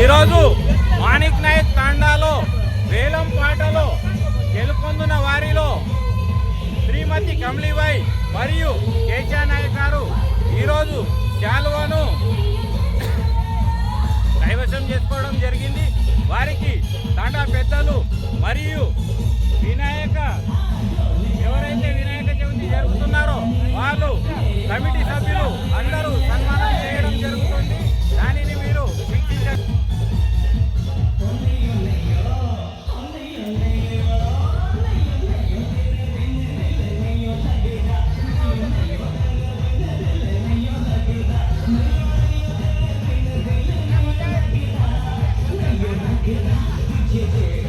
ఈరోజు మాణిక్ నాయక్ తాండాలో వేలం పాటలో గెలుపొందిన వారిలో శ్రీమతి కమలిబాయ్ మరియు కేశా నాయక్ గారు ఈరోజు శాలువను కైవసం చేసుకోవడం జరిగింది. వారికి తాండా పెద్దలు మరియు వినాయక ఎవరైతే వినాయక చవితి జరుపుతున్నారో వాళ్ళు కమిటీ Yeah.